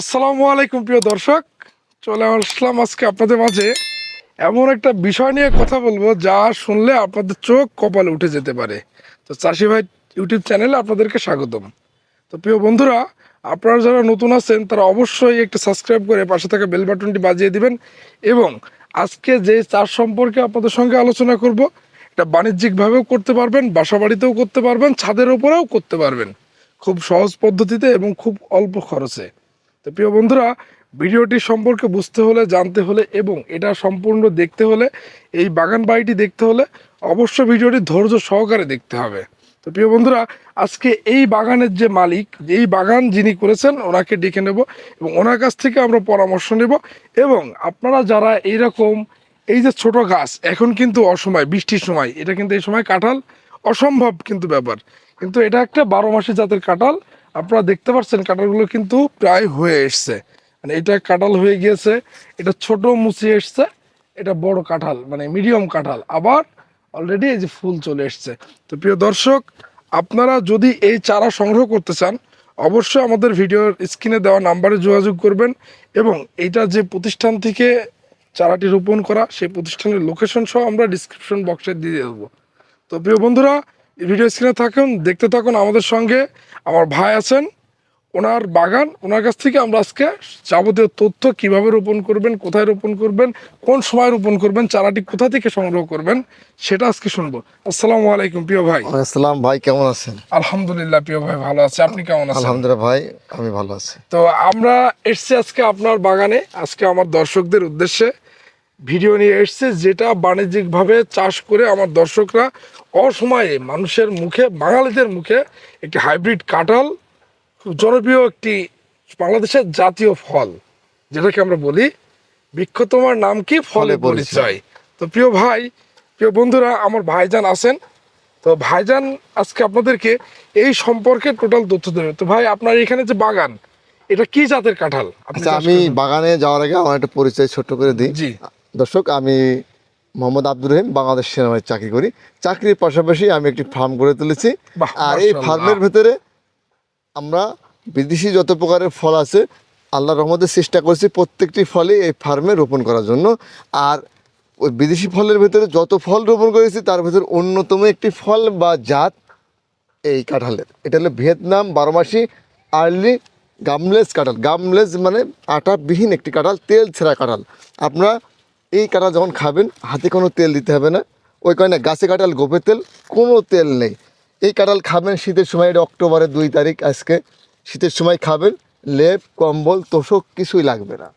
আসসালামু আলাইকুম, প্রিয় দর্শক। চলে আসলাম আজকে আপনাদের মাঝে। এমন একটা বিষয় নিয়ে কথা বলব, যা শুনলে আপনাদের চোখ কপালে উঠে যেতে পারে। তো চাষি ভাই ইউটিউব চ্যানেলে আপনাদেরকে স্বাগতম। তো প্রিয় বন্ধুরা, আপনারা যারা নতুন আছেন, তারা অবশ্যই একটু সাবস্ক্রাইব করে পাশে থাকা বেল বাটনটি বাজিয়ে দিবেন এবং আজকে যে চাষ সম্পর্কে আপনাদের সঙ্গে আলোচনা করব, এটা বাণিজ্যিকভাবেও করতে পারবেন বাসা বাড়িতেও করতে পারবেন, ছাদের ওপরেও করতে পারবেন। খুব সহজ পদ্ধতিতে এবং খুব অল্প খরচে। তো প্রিয় বন্ধুরা, ভিডিওটি সম্পর্কে বুঝতে হলে, জানতে হলে এবং এটা সম্পূর্ণ দেখতে হলে, এই বাগান বাড়িটি দেখতে হলে অবশ্য ভিডিওটি ধৈর্য সহকারে দেখতে হবে। তো প্রিয় বন্ধুরা, আজকে এই বাগানের যে মালিক, এই বাগান যিনি করেছেন, ওনাকে ডেকে নেব এবং ওনার কাছ থেকে আমরা পরামর্শ নেব এবং আপনারা যারা এইরকম এই যে ছোট গাছ, এখন কিন্তু অসময়, বৃষ্টির সময়, এটা কিন্তু এই সময় কাঁঠাল অসম্ভব কিন্তু ব্যাপার। কিন্তু এটা একটা বারো মাসি জাতের কাঁঠাল আপনারা দেখতে পাচ্ছেন কাঁঠালগুলো কিন্তু প্রায় হয়ে এসছে। মানে এটা কাঁঠাল হয়ে গিয়েছে, এটা ছোট মুচি এসছে, এটা বড় কাঁঠাল মানে মিডিয়াম কাঁঠাল। আবার অলরেডি এই যে ফুল চলে এসছে। তো প্রিয় দর্শক, আপনারা যদি এই চারা সংগ্রহ করতে চান, অবশ্যই আমাদের ভিডিওর স্ক্রিনে দেওয়া নাম্বারে যোগাযোগ করবেন এবং এইটা যে প্রতিষ্ঠান থেকে চারাটি রোপণ করা, সেই প্রতিষ্ঠানের লোকেশন সহ আমরা ডিসক্রিপশন বক্সে দিয়ে দেবো। তো প্রিয় বন্ধুরা ভিডিও স্ক্রিনে থাকুন দেখতে থাকুন আমাদের সঙ্গে। আমার ভাই আছেন ওনার বাগান ওনার কাছ থেকে আমরা আজকে যাবতীয় তথ্য কীভাবে রোপণ করবেন কোথায় রোপণ করবেন কোন সময় রোপণ করবেন চারাটি কোথা থেকে সংগ্রহ করবেন সেটা আজকে শুনব। আসসালামু আলাইকুম প্রিয় ভাই। আসসালাম ভাই কেমন আছেন? আলহামদুলিল্লাহ প্রিয় ভাই ভালো আছে। আপনি কেমন আছেন? আলহামদুলিল্লাহ ভাই আমি ভালো আছি। তো আমরা এসছি আজকে আপনার বাগানে। আজকে আমার দর্শকদের উদ্দেশ্যে ভিডিও নিয়ে এসছে যেটা বাণিজ্যিকভাবে চাষ করে আমার দর্শকরা অসময়ে মানুষের মুখে বাঙালিদের মুখে একটি হাইব্রিড কাঁঠাল খুব জনপ্রিয় একটি বাংলাদেশের জাতীয় ফল যেটাকে আমরা বলি বৃক্ষ তোমার নাম কি? ফলে পরিচয়। তো প্রিয় ভাই প্রিয় বন্ধুরা আমার ভাইজান আছেন। তো ভাইজান আজকে আপনাদেরকে এই সম্পর্কে টোটাল তথ্য দেবে। তো ভাই আপনার এখানে যে বাগান এটা কি জাতের কাঁঠাল? আচ্ছা আমি বাগানে যাওয়ার আগে আমার একটা পরিচয় ছোট্ট করে দিই। দর্শক আমি মোহাম্মদ আব্দুর রহিম বাংলাদেশ সেনাবাহিনী চাকরি করি। চাকরির পাশাপাশি আমি একটি ফার্ম গড়ে তুলেছি। আর এই ফার্মের ভেতরে আমরা বিদেশি যত প্রকারের ফল আছে আল্লাহ রহমতের চেষ্টা করছি প্রত্যেকটি ফলই এই ফার্মে রোপণ করার জন্য। আর ওই বিদেশি ফলের ভেতরে যত ফল রোপণ করেছি তার ভেতরে অন্যতম একটি ফল বা জাত এই কাঁঠালের। এটা হলো ভিয়েতনাম বারোমাসি আর্লি গামলেস কাঁঠাল। গামলেস মানে আটাবিহীন একটি কাঁঠাল তেল ছেঁড়া কাঁঠাল। আপনারা এই কাঁঠাল যখন খাবেন হাতে কোনো তেল দিতে হবে না। ওই কারণে গাছে কাঁঠাল গোপে তেল কোনো তেল নেই। এই কাঁঠাল খাবেন শীতের সময় এটা অক্টোবরের দুই তারিখ আজকে। শীতের সময় খাবেন লেপ কম্বল তোষক কিছুই লাগবে না।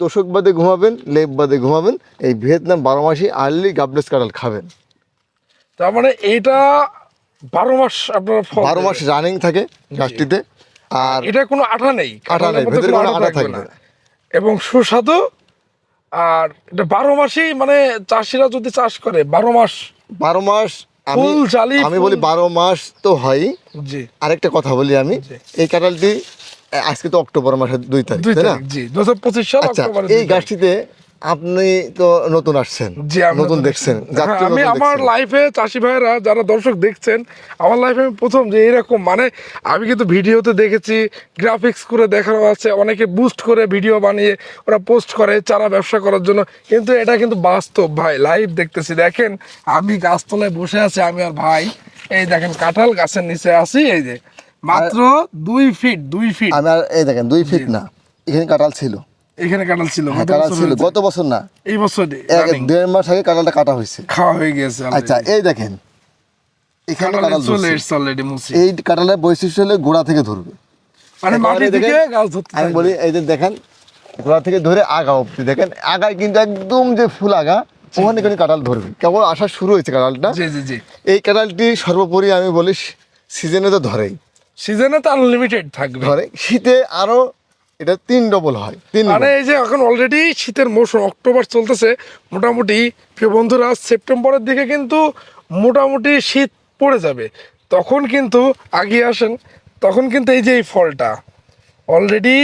তোষক বাদে ঘুমাবেন লেপ বাদে ঘুমাবেন এই ভিয়েতনাম বারো বারোমাসি আর্লি গাবলেস কাঁঠাল খাবেন। তার মানে এইটা বারো মাস আপনার বারো মাস রানিং থাকে গাছটিতে আর এটা কোনো আঠা নেই আঠা নেই ভেতরে কোনো আঠা থাকবে। না। এবং সুস্বাদু আর এটা বারো মাসেই মানে চাষিরা যদি চাষ করে বারো মাস। বারো মাস আমি ফুল জালি আমি বলি বারো মাস তো হয়। জি। আরেকটা কথা বলি আমি। এই কাঁঠালটি আজকে তো অক্টোবর মাসের দুই তারিখ দুই তাই না? তারিখ জি। দু হাজার পঁচিশ সাল আচ্ছা এই দুই তারিখ। গাছটিতে আপনি তো নতুন আসছেন নতুন দেখছেন হ্যাঁ, আমি আমার লাইফে চাষি ভাইরা যারা দর্শক দেখছেন আমার লাইফে আমি প্রথম যে এরকম মানে আমি কিন্তু ভিডিওতে দেখেছি গ্রাফিক্স করে দেখানো আছে অনেকে বুস্ট করে ভিডিও বানিয়ে ওরা পোস্ট করে চারা ব্যবসা করার জন্য কিন্তু এটা কিন্তু বাস্তব ভাই লাইভ দেখতেছি। দেখেন আমি গাছতলায় বসে আছি আমি আর ভাই এই দেখেন কাঁঠাল গাছের নিচে আছি এই যে মাত্র দুই ফিট দুই ফিট আমি আর এই দেখেন দুই ফিট না এখানে কাঁঠাল ছিল। এখানে কাঁঠাল ছিল হ্যাঁ কাঁঠাল ছিল গত বছর না। এই বছর দেড় মাস আগে কাঁঠালটা কাটা হয়েছে। খাওয়া হয়ে গেছে আচ্ছা এই দেখেন। এখানে কাঁঠাল চলে এসছে অলরেডি এই কাঁঠালের বৈশিষ্ট্য হলে গোড়া থেকে ধরবে। মানে মাটি থেকে গাছ ধরতে আমি বলি এই যে দেখেন গোড়া থেকে ধরে আগা অব্দি দেখেন আগায় কিন্তু একদম যে ফুল আগা ওখানে কিন্তু কাঁঠাল ধরবে। কেবল আসা শুরু হয়েছে কাঁঠালটা। জি জি জি। এই কাঁঠালটি সর্বোপরি আমি বলি সিজনে তো ধরেই। সিজনে তো আনলিমিটেড থাকবে। ধরে শীতে আরও এটা তিন ডবল হয় তিন মানে এই যে এখন অলরেডি শীতের মৌসুম অক্টোবর চলতেছে মোটামুটি প্রিয় বন্ধুরা সেপ্টেম্বরের দিকে কিন্তু মোটামুটি শীত পড়ে যাবে। তখন কিন্তু আগিয়ে আসেন তখন কিন্তু এই যে এই ফলটা অলরেডি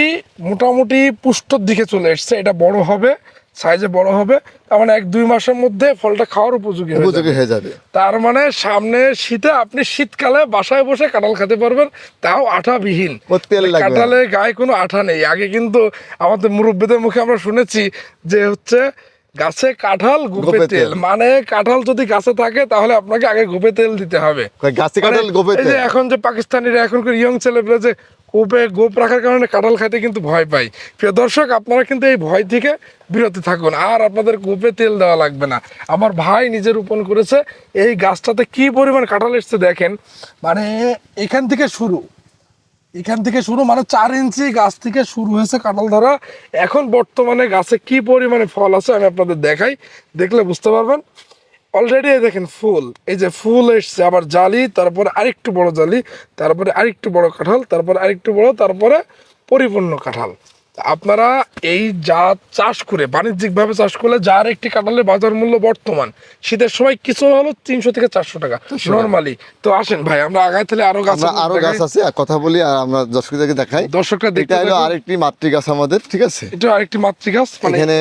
মোটামুটি পুষ্টর দিকে চলে এসছে এটা বড় হবে। সাইজে বড় হবে তার মানে এক দুই মাসের মধ্যে ফলটা খাওয়ার উপযোগী উপযোগী হয়ে যাবে। তার মানে সামনে শীতে আপনি শীতকালে বাসায় বসে কাঁঠাল খেতে পারবেন তাও আঠাবিহীন। ও তেল কাঁঠালে গায়ে কোনো আঠা নেই। আগে কিন্তু আমাদের মুরব্বীদের মুখে আমরা শুনেছি যে হচ্ছে গাছে কাঁঠাল গোপে তেল। মানে কাঁঠাল যদি গাছে থাকে তাহলে আপনাকে আগে গোপে তেল দিতে হবে। গাছে কাঁঠাল মানে গোপে যে তেল। এখন যে পাকিস্তানিরা এখনকার ইয়ং ছেলেপেলে যে গোপে গোপ রাখার কারণে কাঁঠাল খাইতে কিন্তু ভয় পাই। প্রিয় দর্শক, আপনারা কিন্তু এই ভয় থেকে বিরত থাকুন। আর আপনাদের গোপে তেল দেওয়া লাগবে না। আমার ভাই নিজে রোপণ করেছে। এই গাছটাতে কি পরিমাণ কাঁঠাল এসছে দেখেন। মানে এখান থেকে শুরু। এখান থেকে শুরু মানে চার ইঞ্চি গাছ থেকে শুরু হয়েছে কাঁঠাল ধরা। এখন বর্তমানে গাছে কি পরিমাণে ফল আছে আমি আপনাদের দেখাই। দেখলে বুঝতে পারবেন। অলরেডি দেখেন ফুল এই যে ফুল এসছে আবার জালি তারপরে আরেকটু বড় জালি তারপরে আরেকটু বড় কাঁঠাল তারপরে আরেকটু বড় তারপরে পরিপূর্ণ কাঁঠাল। আপনারা এই যা চাষ করে বাণিজ্যিকভাবে চাষ করলে যার একটি কাঁঠালের বাজার মূল্য বর্তমান শীতের সময় কিছু হলো তিনশো থেকে চারশো টাকা নর্মালি তো আসেন ভাই আমরা আগায় তাহলে আরও গাছ আরও গাছ আছে কথা বলি আর আমরা দর্শকদেরকে দেখাই। দর্শকরা দেখতে হলো আরেকটি মাতৃ গাছ আমাদের ঠিক আছে? এটা আরেকটি মাতৃগাছ মানে এখানে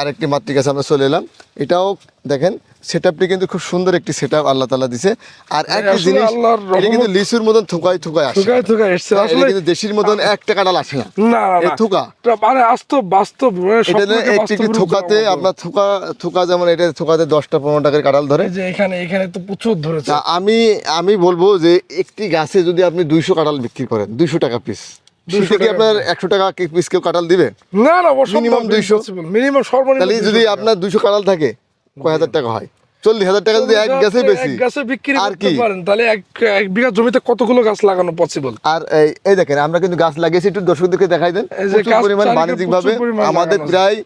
আরেকটি মাতৃ গাছ আমরা চলে এলাম। এটাও দেখেন সেটআপটি কিন্তু খুব সুন্দর একটি সেটআপ আল্লাহ তাআলা দিছে। আর একটা জিনিস এটা কিন্তু। লিচুর মতন থুকায় থুকায় আসে। থুকায় থুকায় এসছে। আসলে কিন্তু দেশির মতন এক টাকা ডাল আসে না। না না থুকা। মানে বাস্তব বাস্তব মানে এটা একটি বাস্তবের থুকাতে আপনার থুকা থুকা যেমন এটা থুকাতে দশটা পনেরো টাকার কাঁঠাল ধরে। যে এখানে এখানে তো প্রচুর ধরেছে। আমি আমি বলব যে একটি গাছে যদি আপনি দুইশো কাঁঠাল বিক্রি করেন দুইশো টাকা পিস 200 কি আপনার একশো টাকা পিস কেউ কাঁঠাল দিবে? না না Minimum 200 মিনিমাম সর্বনিম্ন 200 যদি আপনার দুইশো কাঁঠাল থাকে কয় হাজার টাকা হয়? চল্লিশ হাজার টাকা যদি এক গাছে বেশি। গাছে বিক্রি করতে পারেন তাহলে এক এক বিঘা জমিতে কতগুলো গাছ লাগানো পসিবল আর এই এই দেখেন আমরা কিন্তু গাছ লাগিয়েছি একটু দর্শকদেরকে দেখাই দেন। প্রচুর পরিমাণ বাণিজ্যিক ভাবে আমাদের প্রায়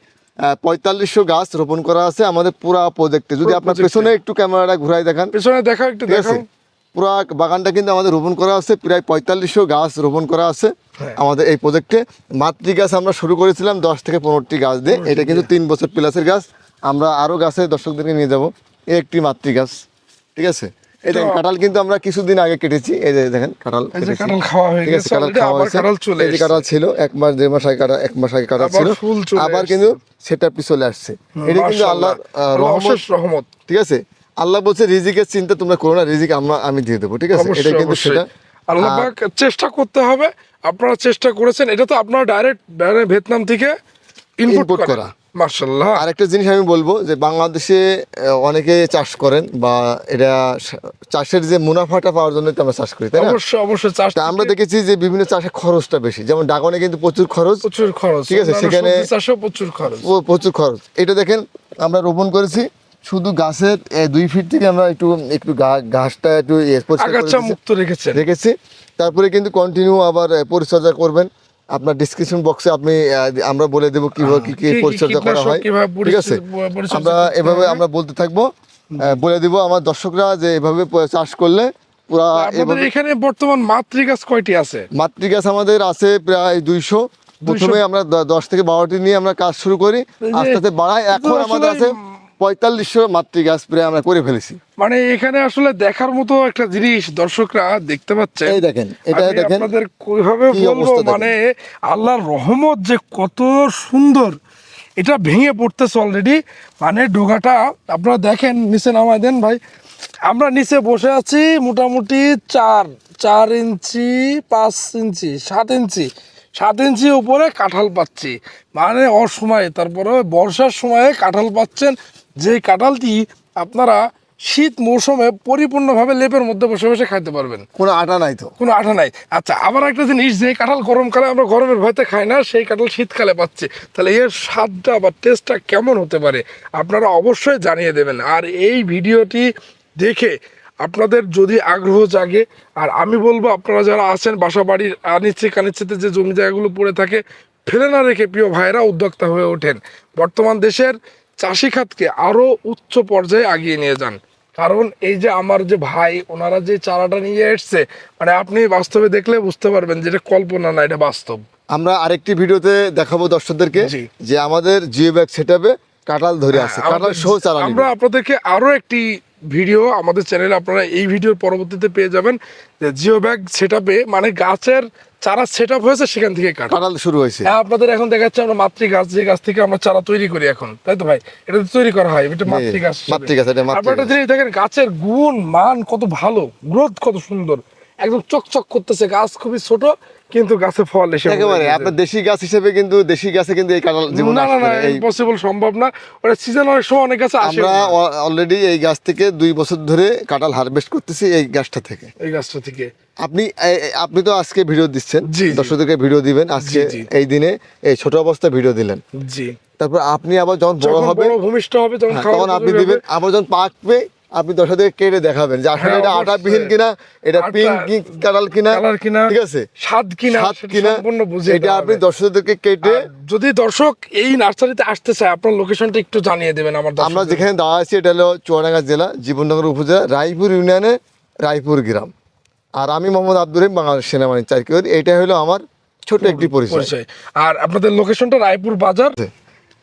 পঁয়তাল্লিশশো গাছ রোপণ করা আছে আমাদের পুরা প্রজেক্টে যদি আপনার পেছনে একটু ক্যামেরাটা ঘুরাই দেখান। পেছনে দেখাও একটু দেখাও। পুরা বাগানটা কিন্তু আমাদের রোপণ করা আছে প্রায় পঁয়তাল্লিশশো গাছ রোপণ করা আছে হ্যাঁ। আমাদের এই প্রজেক্টে মাতৃ গাছ আমরা শুরু করেছিলাম দশ থেকে পনেরোটি গাছ দিয়ে। এটা কিন্তু তিন বছর প্লাসের গাছ। আমরা আরও গাছে দর্শকদেরকে নিয়ে যাব। এই একটি মাতৃ গাছ ঠিক আছে? এই দেখেন কাঁঠাল কিন্তু আমরা কিছুদিন আগে কেটেছি। এই যে দেখেন কাঁঠাল। কাঁঠাল খাওয়া হয়ে গেছে কাঁঠাল হয়েছে। চলে এই যে কাঁঠাল ছিল এক মাস দেড় মাস আগে কাটা এক মাস আগে আবার ছিল। আবার কিন্তু সেটা চলে আসছে। এটা কিন্তু আল্লাহর রহমত। রহমত ঠিক আছে? আল্লাহ বলছে রিজিকের চিন্তা তোমরা করো না রিজিক আমরা আমি দিয়ে দেবো। ঠিক আছে? এটা কিন্তু সেটা আল্লাহ চেষ্টা করতে হবে। আপনারা চেষ্টা করেছেন এটা তো আপনারা ডাইরেক্ট ভিয়েতনাম থেকে ইনপুট করা। মার্শাল্লাহ আর একটা জিনিস আমি বলব যে বাংলাদেশে অনেকে চাষ করেন বা এটা চাষের যে মুনাফাটা পাওয়ার জন্য আমরা চাষ করি তাই না? অবশ্যই অবশ্যই চাষ আমরা দেখেছি যে বিভিন্ন চাষে খরচটা বেশি। যেমন ড্রাগনে কিন্তু প্রচুর খরচ। প্রচুর খরচ। ঠিক আছে, সেখানে- চাষেও প্রচুর খরচ। ও প্রচুর খরচ। এটা দেখেন আমরা রোপণ করেছি। শুধু গাছের দুই ফিট থেকে আমরা একটু একটু ঘাসটা একটু। মুক্ত রেখেছেন। রেখেছি। তারপরে কিন্তু কন্টিনিউ আবার পরিচর্যা করবেন। আপনার ডিসক্রিপশন বক্সে আপনি আমরা বলে দেবো কীভাবে কি কি পরিচর্যা করা হয় ঠিক আছে? আমরা এভাবে আমরা বলতে থাকব। বলে দিব আমার দর্শকরা যে এভাবে চাষ করলে পুরা এখানে বর্তমান মাতৃগাছ কয়টি আছে? মাতৃগাছ আমাদের আছে প্রায় দুইশো। প্রথমে আমরা দশ থেকে বারোটি নিয়ে আমরা কাজ শুরু করি। আস্তে আস্তে বাড়াই এখন আমাদের আছে পঁয়তাল্লিশশো মাতৃগাছ প্রায় আমরা করে ফেলেছি। মানে এখানে আসলে দেখার মতো একটা জিনিস দর্শকরা দেখতে পাচ্ছে এই দেখেন, এটা দেখেন। আপনাদের কীভাবে বলব? মানে আল্লাহর রহমত যে কত সুন্দর এটা ভেঙে পড়তেছে অলরেডি মানে ডোগাটা আপনারা দেখেন নিচে নামায় দেন ভাই। আমরা নিচে বসে আছি মোটামুটি চার চার ইঞ্চি পাঁচ ইঞ্চি সাত ইঞ্চি। সাত ইঞ্চি উপরে কাঁঠাল পাচ্ছি। মানে অসময়ে তারপরে বর্ষার সময়ে কাঁঠাল পাচ্ছেন যে কাঁঠালটি আপনারা শীত মৌসুমে পরিপূর্ণভাবে লেপের মধ্যে বসে বসে খাইতে পারবেন। কোনো আটা নাই তো? কোনো আঠা নাই। আচ্ছা আবার একটা জিনিস যে কাঁঠাল গরমকালে আমরা গরমের ভয়তে খাই না সেই কাঁঠাল শীতকালে পাচ্ছি। তাহলে এর স্বাদটা বা টেস্টটা কেমন হতে পারে? আপনারা অবশ্যই জানিয়ে দেবেন। আর এই ভিডিওটি দেখে আপনাদের যদি আগ্রহ জাগে আর আমি বলব আপনারা যারা আছেন বাসা বাড়ির আনিচ্ছে কানিচ্ছেতে যে জমি জায়গাগুলো পড়ে থাকে ফেলে না রেখে প্রিয় ভাইরা উদ্যোক্তা হয়ে ওঠেন। বর্তমান দেশের চাষি খাতকে আরও উচ্চ পর্যায়ে আগিয়ে নিয়ে যান। কারণ এই যে আমার যে ভাই ওনারা যে চারাটা নিয়ে এসছে মানে আপনি বাস্তবে দেখলে বুঝতে পারবেন যে এটা কল্পনা না এটা বাস্তব। আমরা আরেকটি ভিডিওতে দেখাবো দর্শকদেরকে যে আমাদের জিও ব্যাগ সেটআপে কাঁঠাল ধরে আছে। কাঁঠাল আমাদের- সহ চারা আমরা আপনাদেরকে আরও একটি ভিডিও আমাদের চ্যানেলে আপনারা এই ভিডিওর পরবর্তীতে পেয়ে যাবেন যে জিও ব্যাগ সেটাপে মানে গাছের চারা সেট আপ হয়েছে সেখান থেকে কাটা। শুরু হয়েছে। হ্যাঁ আপনাদের এখন দেখা যাচ্ছে আমরা মাতৃ গাছ যে গাছ থেকে আমরা চারা তৈরি করি এখন। তাই তো ভাই? এটা তো তৈরি করা হয় এটা মাতৃ গাছ। মাতৃ গাছ, এটা মাতৃ আপনারা গাছ। দেখেন গাছের গুণ মান কত ভালো গ্রোথ কত সুন্দর। একদম চকচক করতেছে গাছ খুবই ছোট কিন্তু গাছে ফল এসে একেবারে আপনার দেশি গাছ হিসেবে কিন্তু দেশি গাছে কিন্তু এই কাঁঠাল জীবন না না না। ইম্পসিবল সম্ভব না। ওটা সিজন অনেক সময় অনেক গাছে আসে। আমরা অলরেডি এই গাছ থেকে দুই বছর ধরে কাঁঠাল হারভেস্ট করতেছি এই গাছটা থেকে। এই গাছটা থেকে। আপনি আপনি তো আজকে ভিডিও দিচ্ছেন। দর্শকদেরকে ভিডিও দিবেন। আজকে এই দিনে এই ছোট অবস্থায় ভিডিও দিলেন। জি। তারপর আপনি আবার যখন বড় হবে ভূমিষ্ঠ হবে তখন হ্যাঁ, তখন আপনি দিবেন। আবার যখন পাকবে আপনি দর্শকদেরকে কেটে দেখাবেন যে আসলে হ্যাঁ, এটা। আটাবিহীন কিনা এটা পিঙ্ক কালার কিনা কিনা ঠিক আছে? স্বাদ কিনা স্বাদ কিনা সম্পূর্ণ বুঝে এটা আপনি দর্শকদেরকে কেটে যদি দর্শক এই নার্সারিতে আসতে চায় আপনার লোকেশনটা একটু জানিয়ে দেবেন আমার আমরা যেখানে দাঁড়া আছি এটা হলো চুয়াডাঙ্গা জেলা জীবননগর উপজেলা রায়পুর ইউনিয়নে রায়পুর গ্রাম। আর আমি মোহাম্মদ আব্দুর রহিম বাংলাদেশ সেনাবাহিনী চাকরি এটা হলো আমার ছোট একটি পরিচয়। পরিচয়। আর আপনাদের লোকেশনটা রায়পুর বাজার?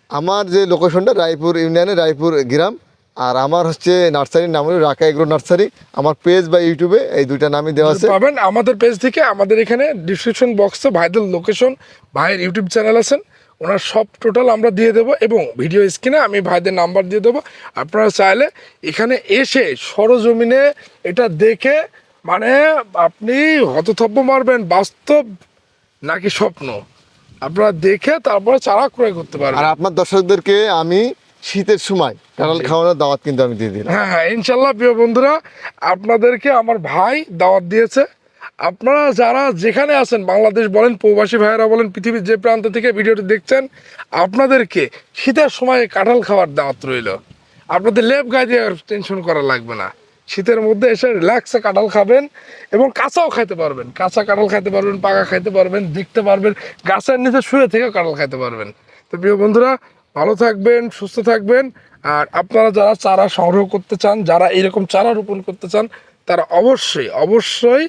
আমার যে লোকেশনটা রায়পুর ইউনিয়নে রায়পুর গ্রাম। আর আমার হচ্ছে নার্সারির নাম হলো রাকা এগ্রো নার্সারি। আমার পেজ বা ইউটিউবে এই দুইটা নামই দেওয়া আছে। পাবেন আমাদের পেজ থেকে আমাদের এখানে ডিসক্রিপশন বক্সে ভাইদের লোকেশন ভাইয়ের ইউটিউব চ্যানেল আছেন ওনার সব টোটাল আমরা দিয়ে দেবো এবং ভিডিও স্ক্রিনে আমি ভাইদের নাম্বার দিয়ে দেবো। আপনারা চাইলে এখানে এসে সরজমিনে এটা দেখে মানে আপনি হতথব্য মারবেন বাস্তব নাকি স্বপ্ন। আপনারা দেখে তারপরে চারা ক্রয় করতে পারবেন। আর আপনার দর্শকদেরকে আমি শীতের সময়। কাঁঠাল খাওয়ানোর দাওয়াত কিন্তু আমি দিয়ে দিলাম। হ্যাঁ হ্যাঁ ইনশাল্লাহ প্রিয় বন্ধুরা আপনাদেরকে আমার ভাই দাওয়াত দিয়েছে। আপনারা যারা যেখানে আছেন বাংলাদেশ বলেন প্রবাসী ভাইয়েরা বলেন পৃথিবীর যে প্রান্ত থেকে ভিডিওটি দেখছেন আপনাদেরকে শীতের সময় কাঁঠাল খাওয়ার দাওয়াত রইল। আপনাদের লেপ গায়ে দিয়ে টেনশন করা লাগবে না। শীতের মধ্যে এসে রিল্যাক্সে কাঁঠাল খাবেন এবং কাঁচাও খাইতে পারবেন। কাঁচা কাঁঠাল খাইতে পারবেন পাকা খাইতে পারবেন দেখতে পারবেন গাছের নিচে শুয়ে থেকেও কাঁঠাল খাইতে পারবেন। তো প্রিয় বন্ধুরা ভালো থাকবেন, সুস্থ থাকবেন। আর আপনারা যারা চারা সংগ্রহ করতে চান, যারা এরকম চারা রোপণ করতে চান, তারা অবশ্যই অবশ্যই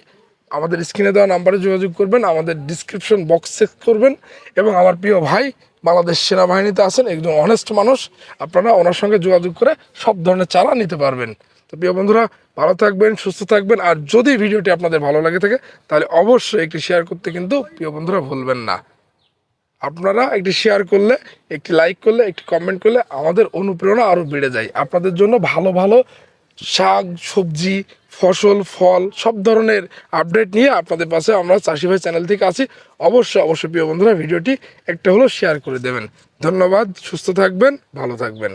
আমাদের স্ক্রিনে দেওয়া নাম্বারে যোগাযোগ করবেন, আমাদের ডিসক্রিপশন বক্স চেক করবেন এবং আমার প্রিয় ভাই বাংলাদেশ সেনাবাহিনীতে আছেন, একজন অনেস্ট মানুষ, আপনারা ওনার সঙ্গে যোগাযোগ করে সব ধরনের চারা নিতে পারবেন। তো প্রিয় বন্ধুরা, ভালো থাকবেন, সুস্থ থাকবেন, আর যদি ভিডিওটি আপনাদের ভালো লাগে থাকে, তাহলে অবশ্যই একটি শেয়ার করতে কিন্তু প্রিয় বন্ধুরা ভুলবেন না। আপনারা একটি শেয়ার করলে, একটি লাইক করলে, একটি কমেন্ট করলে আমাদের অনুপ্রেরণা আরও বেড়ে যায়। আপনাদের জন্য ভালো ভালো শাক, সবজি, ফসল, ফল, সব ধরনের আপডেট নিয়ে আপনাদের পাশে আমরা চাষি ভাই চ্যানেল থেকে আসি অবশ্যই অবশ্যই প্রিয় বন্ধুরা, ভিডিওটি একটা হলো শেয়ার করে দেবেন। ধন্যবাদ, সুস্থ থাকবেন, ভালো থাকবেন।